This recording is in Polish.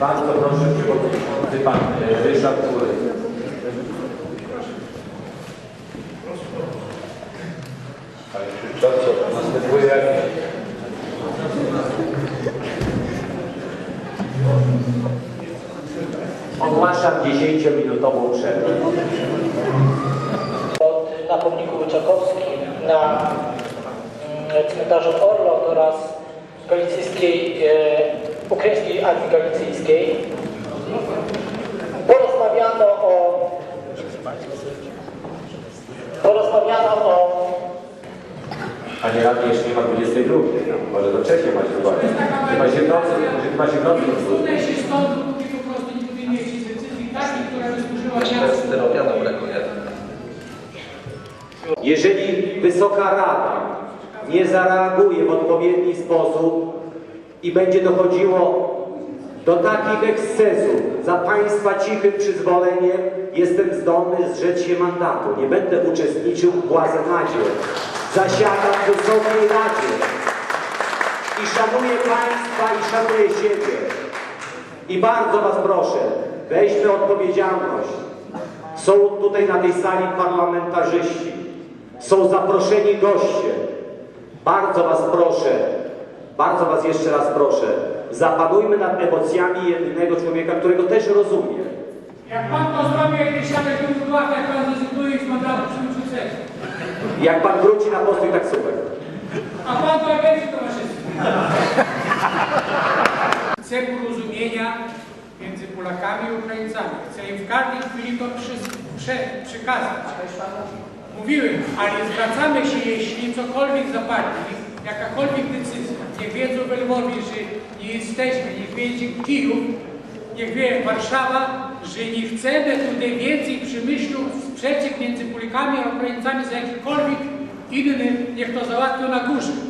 Bardzo proszę przewodniczący pan e, Ryszard Kury. Panie Przewodniczący, następuje Ogłaszam 10-minutową przerwę. Od, na pomniku Łyczakowskim, na mm, cmentarzu Orlok oraz galicyjskiej, e, ukraińskiej Armii Galicyjskiej. Porozmawiano o porozmawiano o Panie radny, jeszcze nie ma 22. Może do trzeciej macie zobaczyć. Chyba się w nocy, może chyba się w nocy Usunę się stąd, dopóki po prostu nie podejmiecie decyzji takiej, która by służyła miastu. styropianu brakuje. Jeżeli Wysoka Rada nie zareaguje w odpowiedni sposób i będzie dochodziło do takich ekscesów za Państwa cichym przyzwoleniem, jestem zdolny zrzec się mandatu. Nie będę uczestniczył w błazenadzie. Zasiadam w Wysokiej Radzie i szanuję Państwa i szanuję siebie. I bardzo Was proszę, weźmy odpowiedzialność. Są tutaj na tej sali parlamentarzyści, są zaproszeni goście. Bardzo Was proszę, bardzo Was jeszcze raz proszę, zapanujmy nad emocjami jedynego człowieka, którego też rozumiem. Jak pan jak nie siadać w ławach, jak pan zrezygnuje z mandatu przewodniczącego. Jak Pan wróci na postój taksówek. A pan to agencji towarzystwa. Chcę porozumienia między Polakami i Ukraińcami. Chcę im w każdej chwili to przy, przekazać. Mówiłem, ale zwracamy się, jeśli cokolwiek zapadnie, jakakolwiek decyzja, niech wiedzą w Lwowie, że nie jesteśmy, niech wiedzie Kijów, niech wie Warszawa, że nie chcemy tutaj więcej przemyślów, sprzeczek między Polakami a Ukraińcami za jakikolwiek inny, niech to załatwią na górze.